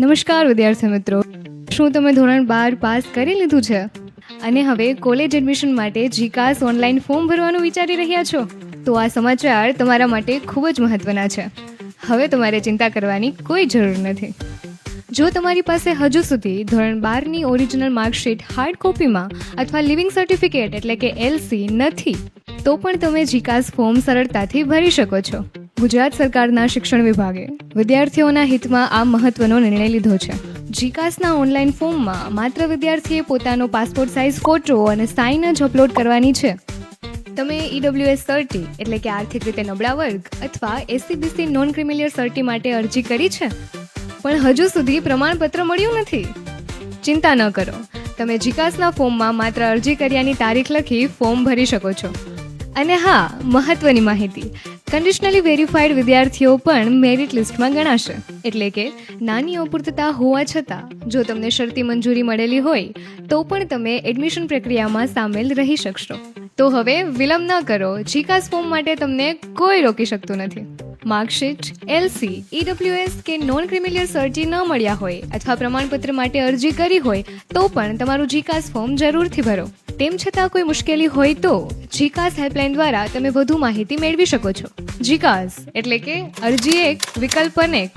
નમસ્કાર વિદ્યાર્થી મિત્રો. શું તમે ધોરણ બાર પાસ કરી લીધું છે? અને હવે કોલેજ એડમિશન માટે જીકાસ ઓનલાઈન ફોર્મ ભરવાનું વિચારી રહ્યા છો? તો આ સમાચાર તમારા માટે ખૂબ જ મહત્વના છે. હવે તમારે ચિંતા કરવાની કોઈ જરૂર નથી. જો તમારી પાસે હજુ સુધી ધોરણ બારની ઓરિજિનલ માર્કશીટ હાર્ડ કોપીમાં અથવા લિવિંગ સર્ટિફિકેટ એટલે કે એલસી નથી, તો પણ તમે જીકાસ ફોર્મ સરળતાથી ભરી શકો છો. ગુજરાત સરકારના શિક્ષણ વિભાગે વિદ્યાર્થીઓના હિતમાં આ મહત્વનો નિર્ણય લીધો છે. જીકાસના ઓનલાઈન ફોર્મમાં માત્ર વિદ્યાર્થીએ પોતાનો પાસપોર્ટ સાઇઝ ફોટો અને સાઇન જ અપલોડ કરવાની છે. તમે ઈડબ્લ્યુએસ સર્ટી એટલે કે આર્થિક રીતે નબળા વર્ગ અથવા એસસીબીસી નોન ક્રિમિલિયર સર્ટી માટે અરજી કરી છે? પણ હજુ સુધી પ્રમાણપત્ર મળ્યું નથી. ચિંતા ન કરો. તમે જીકાસના ફોર્મમાં માત્ર અરજી કર્યાની તારીખ લખી ફોર્મ ભરી શકો છો. અને હા, મહત્વની માહિતી. કન્ડિશનલી વેરીફાઈડ વિદ્યાર્થીઓ પણ મેરિટ લિસ્ટમાં ગણાશે. એટલે કે નાની અપૂર્તતા હોવા છતાં, જો તમને શરતી મંજૂરી મળેલી હોય, તો પણ તમે એડમિશન પ્રક્રિયામાં સામેલ રહી શકશો. તો હવે વિલંબ ન કરો જીકાસ ફોર્મ માટે તમને કોઈ રોકી શકતું નથી. માર્કશીટ એલસી ઈડબ્લ્યુએસ કે નોન ક્રિમિલિયર સર્ટી ન મળ્યા હોય, અથવા પ્રમાણપત્ર માટે અરજી કરી હોય, તો પણ તમારું જીકાસ ફોર્મ જરૂરથી ભરો. તેમ છતાં કોઈ મુશ્કેલી હોય તો જીકાસ હેલ્પલાઇન દ્વારા તમે વધુ માહિતી મેળવી શકો છો. જીકાસ એટલે કે અરજી એક, વિકલ્પ અનેક